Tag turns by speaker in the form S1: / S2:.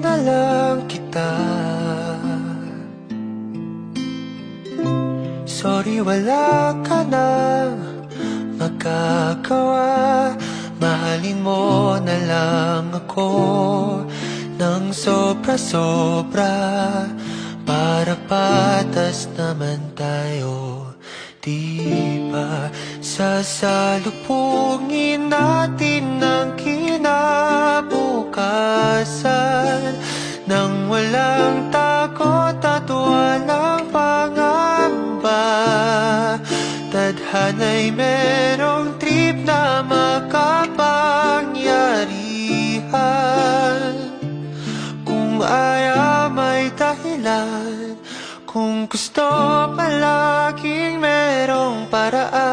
S1: na lang kita. Sorry wala ka na magagawa. Mahalin mo na lang ako Nang sobra-sobra. Para patas naman tayo Di ba? Sasalubungin natin ang kinabukasan Tadhana'y merong trip na makapangyarihan. Kung ayaw may dahilan. Kung gusto palaging merong paraan